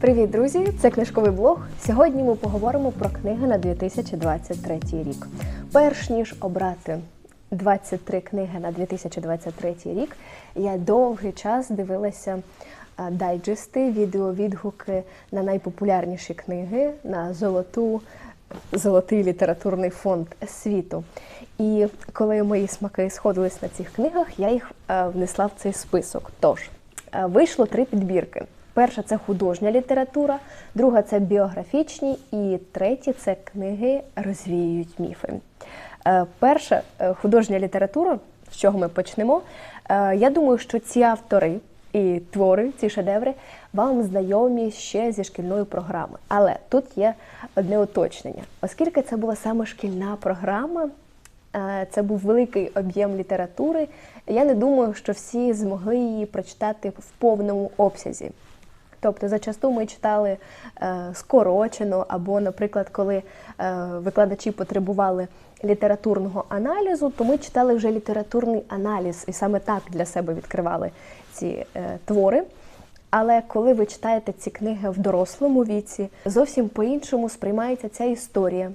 Привіт, друзі! Це книжковий блог. Сьогодні ми поговоримо про книги на 2023 рік. Перш ніж обрати 23 книги на 2023 рік, я довгий час дивилася дайджести, відеовідгуки на найпопулярніші книги, на золоту, золотий літературний фонд світу. І коли мої смаки сходились на цих книгах, я їх е, внесла в цей список. Тож е, вийшло три підбірки. Перша це художня література, друга це біографічні, і третя це книги розвіюють міфи. Е, Перша е, художня література, з чого ми почнемо. Е, Я думаю, що ці автори і твори, ці шедеври, вам знайомі ще зі шкільної програми. Але тут є одне уточнення. Оскільки це була саме шкільна програма, це був великий об'єм літератури. Я не думаю, що всі змогли її прочитати в повному обсязі. Тобто зачасту ми читали е, скорочено, або, наприклад, коли е, викладачі потребували літературного аналізу, то ми читали вже літературний аналіз і саме так для себе відкривали ці е, твори. Але коли ви читаєте ці книги в дорослому віці, зовсім по-іншому сприймається ця історія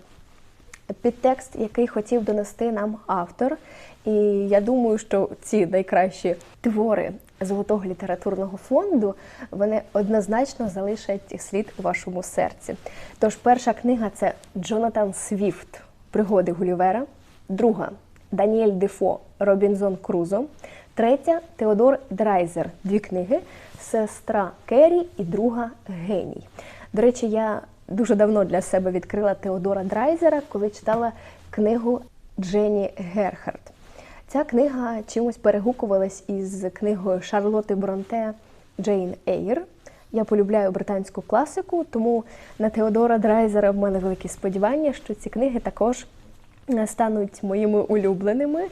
підтекст, який хотів донести нам автор. І я думаю, що ці найкращі твори золотого літературного фонду вони однозначно залишать слід у вашому серці. Тож перша книга це Джонатан Свіфт Пригоди Гулівера, друга Даніель Дефо Робінзон Крузо, третя Теодор Драйзер. Дві книги Сестра Керрі і друга Геній. До речі, я дуже давно для себе відкрила Теодора Драйзера, коли читала книгу Дженні Герхард. Ця книга чимось перегукувалась із книгою Шарлотти Бронте Джейн Ейр. Я полюбляю британську класику, тому на Теодора Драйзера в мене великі сподівання, що ці книги також е, стануть моїми улюбленими.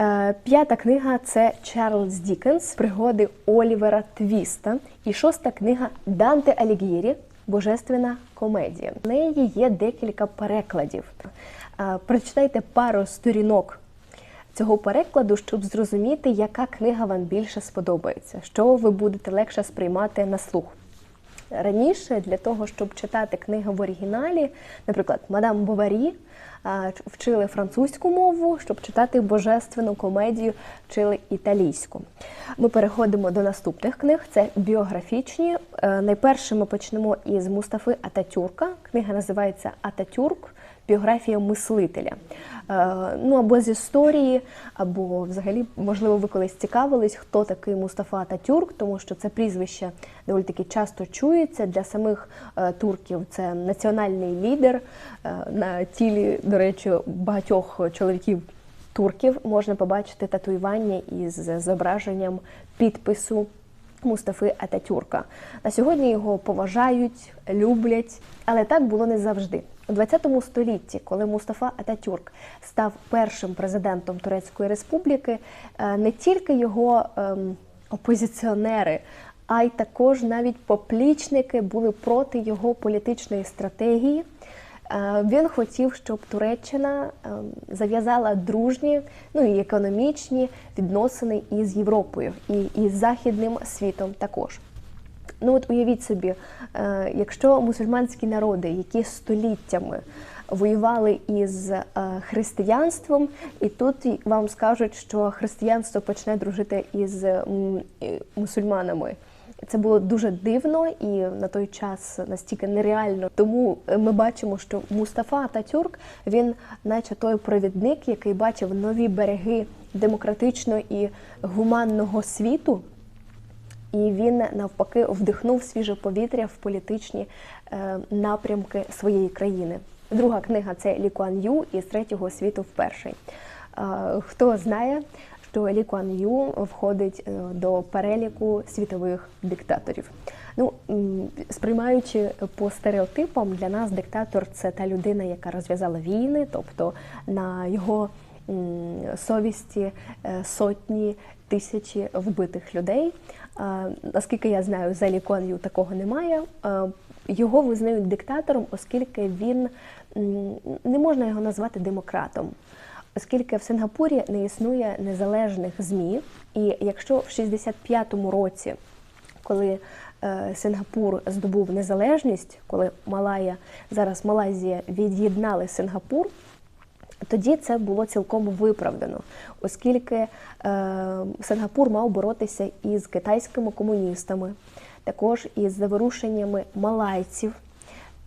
Е, П'ята книга це Чарльз Дікенс Пригоди Олівера Твіста. І шоста книга Данте Аліг'єрі Божественна комедія. В неї є декілька перекладів. Е, Прочитайте пару сторінок цього перекладу, щоб зрозуміти, яка книга вам більше сподобається, що ви будете легше сприймати на слух. Раніше для того, щоб читати книги в оригіналі, наприклад, Мадам Боварі вчили французьку мову, щоб читати божественну комедію, вчили італійську. Ми переходимо до наступних книг. Це біографічні. Е, Найперше ми почнемо із Мустафи Ататюрка. Книга називається Ататюрк. Біографія мислителя. Е, Ну або з історії, або взагалі, можливо, ви колись цікавились, хто такий Мустафа Ататюрк, тому що це прізвище доволі таки часто чується для самих е, турків. Це національний лідер Е, на тілі, до речі, багатьох чоловіків турків можна побачити татуювання із зображенням підпису Мустафи Ататюрка. На сьогодні його поважають, люблять, але так було не завжди. У 20 столітті, коли Мустафа Ататюрк став першим президентом Турецької республіки, е, не тільки його ем, опозиціонери, а й також навіть поплічники були проти його політичної стратегії. Е, Він хотів, щоб Туреччина ем, зав'язала дружні, ну і економічні відносини із Європою і із західним світом також. Ну от уявіть собі, е, якщо мусульманські народи, які століттями воювали із е, християнством, і тут вам скажуть, що християнство почне дружити із мусульманами. Це було дуже дивно і на той час настільки нереально. Тому ми бачимо, що Мустафа Ататюрк він, наче той провідник, який бачив нові береги демократичного і гуманного світу. І він навпаки вдихнув свіже повітря в політичні е, напрямки своєї країни. Друга книга це Лі Куан Ю із третього світу в перший. Е, хто знає, що Лі Куан Ю входить е, до переліку світових диктаторів. Ну, сприймаючи по стереотипам, для нас диктатор це та людина, яка розв'язала війни, тобто на його совісті сотні тисячі вбитих людей. Наскільки я знаю, за Лі Куан Ю такого немає. Його визнають диктатором, оскільки він не можна його назвати демократом. Оскільки в Сингапурі не існує незалежних ЗМІ, і якщо в 65-му році коли е, Сингапур здобув незалежність, коли Малая зараз Малайзія від'єднали Сингапур. Тоді це було цілком виправдано, оскільки е, Сингапур мав боротися із китайськими комуністами, також із заворушеннями малайців.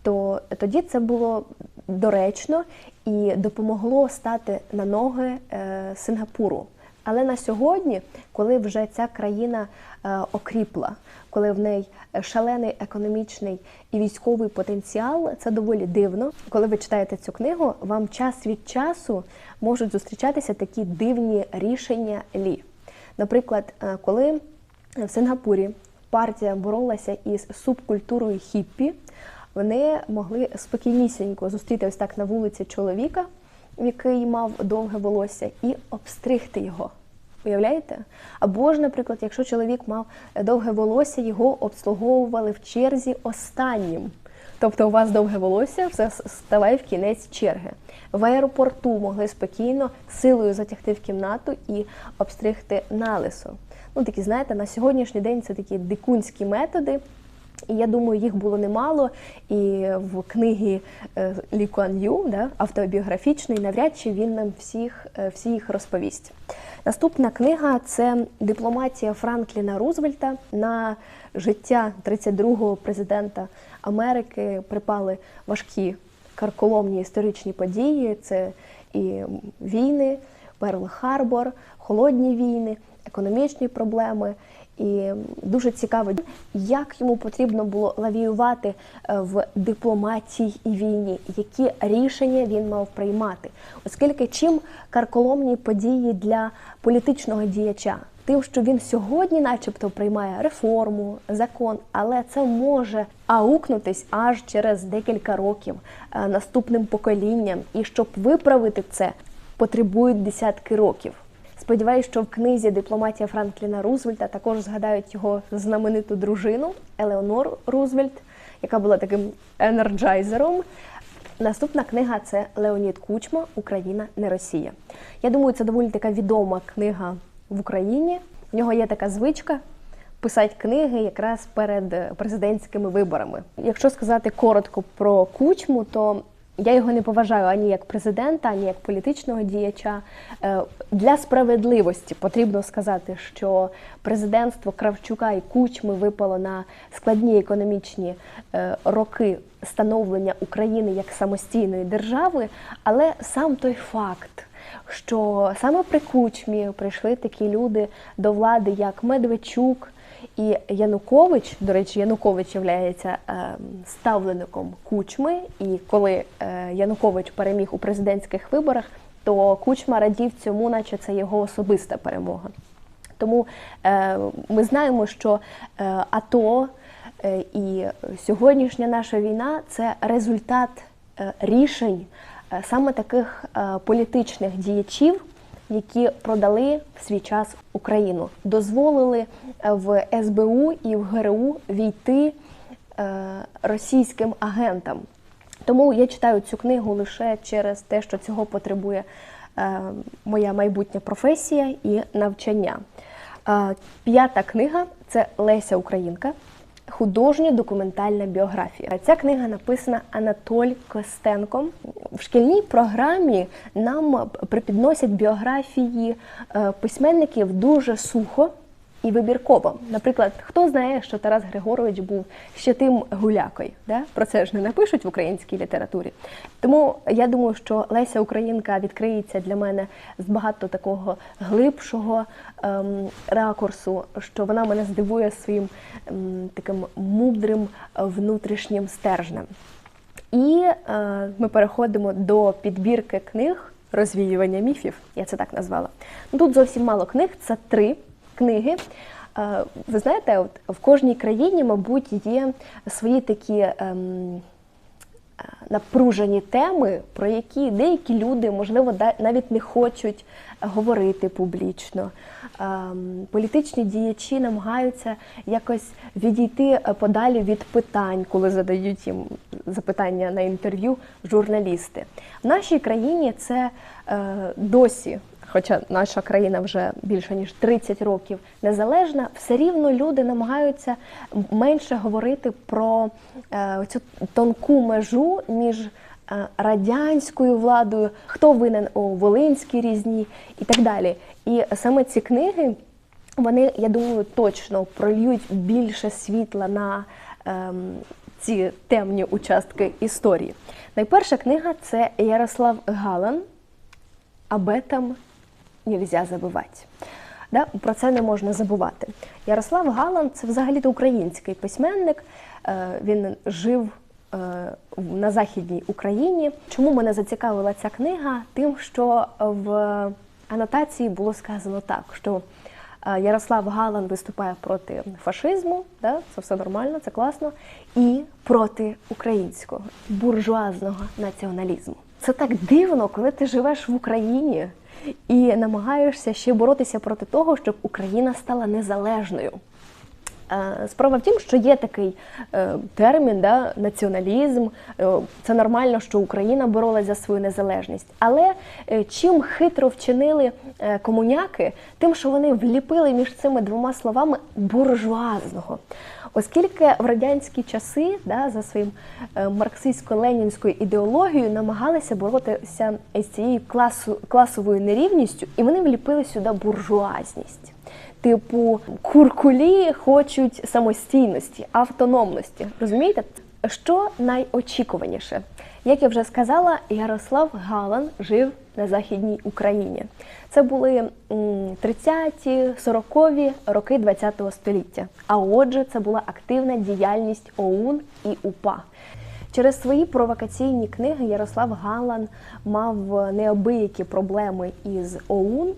То тоді це було доречно і допомогло стати на ноги е, Сингапуру. Але на сьогодні, коли вже ця країна е, окріпла, коли в неї шалений економічний і військовий потенціал, це доволі дивно. Коли ви читаєте цю книгу, вам час від часу можуть зустрічатися такі дивні рішення лі. Наприклад, е, коли в Сингапурі партія боролася із субкультурою хіппі, вони могли спокійнісінько зустріти ось так на вулиці чоловіка, який мав довге волосся, і обстригти його. Уявляєте? Або ж, наприклад, якщо чоловік мав довге волосся, його обслуговували в черзі останнім. Тобто у вас довге волосся, все ставай в кінець черги. В аеропорту могли спокійно силою затягти в кімнату і обстригти налисо. Ну, такі, знаєте, на сьогоднішній день це такі дикунські методи. І я думаю, їх було немало. І в книгі е, Лі Куан Ю, да, автобіографічний, навряд чи він нам всіх, е, всі їх розповість. Наступна книга це дипломатія Франкліна Рузвельта на життя 32-го президента Америки. Припали важкі карколомні історичні події. Це і війни, Перл Харбор, холодні війни, економічні проблеми. І дуже цікаво, як йому потрібно було лавіювати е, в дипломатії і війні, які рішення він мав приймати, оскільки чим карколомні події для політичного діяча, тим, що він сьогодні, начебто, приймає реформу, закон, але це може аукнутись аж через декілька років е, наступним поколінням, і щоб виправити це, потребують десятки років. Сподіваюсь, що в книзі Дипломатія Франкліна Рузвельта також згадають його знамениту дружину Елеонор Рузвельт, яка була таким енерджайзером. Наступна книга це Леонід Кучма Україна не Росія. Я думаю, це доволі така відома книга в Україні. В нього є така звичка писати книги якраз перед президентськими виборами. Якщо сказати коротко про кучму, то я його не поважаю ані як президента, ані як політичного діяча. Е, для справедливості потрібно сказати, що президентство Кравчука і Кучми випало на складні економічні е, роки становлення України як самостійної держави, але сам той факт. Що саме при кучмі прийшли такі люди до влади, як Медведчук, і Янукович, до речі, Янукович є ставленником кучми. І коли е, Янукович переміг у президентських виборах, то кучма радів цьому, наче це його особиста перемога. Тому е, ми знаємо, що е, АТО і сьогоднішня наша війна це результат рішень саме таких політичних діячів які продали в свій час Україну, дозволили е, в СБУ і в ГРУ війти е, російським агентам. Тому я читаю цю книгу лише через те, що цього потребує е, моя майбутня професія і навчання. П'ята книга це Леся Українка художня документальна біографія. Ця книга написана Анатоль Костенком. В шкільній програмі нам припідносять біографії е, письменників дуже сухо і вибірково. Наприклад, хто знає, що Тарас Григорович був ще тим гулякою? Да? Про це ж не напишуть в українській літературі. Тому я думаю, що Леся Українка відкриється для мене з багато такого глибшого ем, ракурсу, що вона мене здивує своїм ем, таким мудрим внутрішнім стержнем. І е, ми переходимо до підбірки книг. Розвіювання міфів, я це так назвала. Тут зовсім мало книг, це три книги. Е, ви знаєте, от в кожній країні, мабуть, є свої такі ем, е, напружені теми, про які деякі люди, можливо, навіть не хочуть говорити публічно. Ем, політичні діячі намагаються якось відійти подалі від питань, коли задають їм запитання на інтерв'ю журналісти. В нашій країні це е, досі хоча наша країна вже більше ніж 30 років незалежна, все рівно люди намагаються менше говорити про е, цю тонку межу між е, радянською владою, хто винен у Волинській різні і так далі. І саме ці книги. Вони, я думаю, точно прольють більше світла на ем, ці темні участки історії. Найперша книга це Ярослав Галан об этом нельзя забувати. Да? Про це не можна забувати. Ярослав Галан це взагалі-то український письменник. Е, Він жив е, на Західній Україні. Чому мене зацікавила ця книга? Тим, що в анотації було сказано так, що е, Ярослав Галан виступає проти фашизму, да? це все нормально, це класно, і проти українського буржуазного націоналізму. Це так дивно, коли ти живеш в Україні і намагаєшся ще боротися проти того, щоб Україна стала незалежною. Е, Справа в тім, що є такий е, термін, да, націоналізм. Е, Це нормально, що Україна боролась за свою незалежність. Але чим хитро вчинили комуняки, тим, що вони вліпили між цими двома словами буржуазного. Оскільки в радянські часи да, за своїм е, марксистсько-ленінською ідеологією намагалися боротися з цією класу, класовою нерівністю, і вони вліпили сюди буржуазність. Типу, куркулі хочуть самостійності, автономності. Розумієте? Що найочікуваніше? Як я вже сказала, Ярослав Галан жив на Західній Україні. Це були м, 30-ті, 40-ві роки ХХ століття. А отже, це була активна діяльність ОУН і УПА. Через свої провокаційні книги Ярослав Галан мав неабиякі проблеми із ОУН,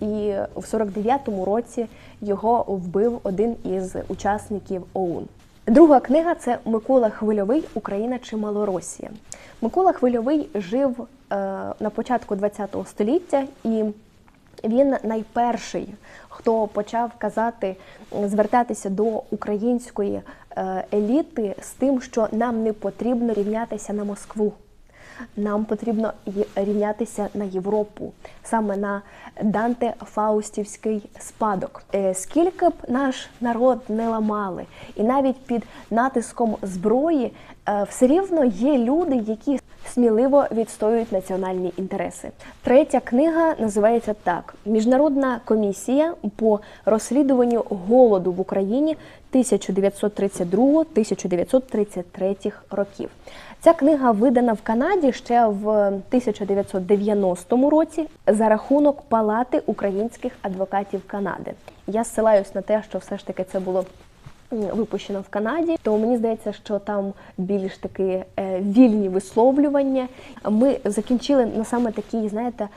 і в 49-му році його вбив один із учасників ОУН. Друга книга це Микола Хвильовий Україна чи Малоросія. Микола Хвильовий жив е, на початку ХХ століття і він найперший, хто почав казати, звертатися до української е, еліти з тим, що нам не потрібно рівнятися на Москву. Нам потрібно рівнятися на Європу, саме на Данте Фаустівський спадок. Е, Скільки б наш народ не ламали, і навіть під натиском зброї е, все рівно є люди, які сміливо відстоюють національні інтереси. Третя книга називається так: Міжнародна комісія по розслідуванню голоду в Україні 1932-1933 років. Ця книга видана в Канаді ще в 1990 році за рахунок Палати українських адвокатів Канади. Я ссилаюсь на те, що все ж таки це було випущено в Канаді, то мені здається, що там більш таки е, вільні висловлювання. Ми закінчили на саме такій, знаєте,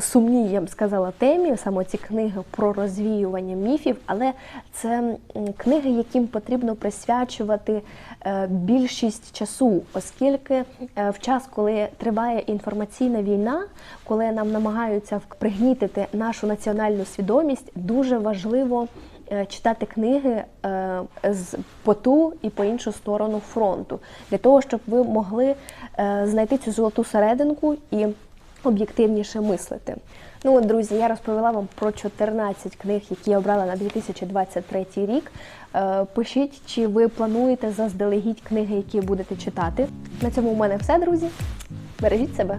сумній, я б сказала, темі, саме ці книги про розвіювання міфів, але це книги, яким потрібно присвячувати е, більшість часу, оскільки е, в час, коли триває інформаційна війна, коли нам намагаються пригнітити нашу національну свідомість, дуже важливо е, читати книги е, з по ту і по іншу сторону фронту, для того, щоб ви могли е, знайти цю золоту серединку і об'єктивніше мислити. Ну от, друзі, я розповіла вам про 14 книг, які я обрала на 2023 рік. Е, Пишіть, чи ви плануєте заздалегідь книги, які будете читати. На цьому у мене все, друзі. Бережіть себе.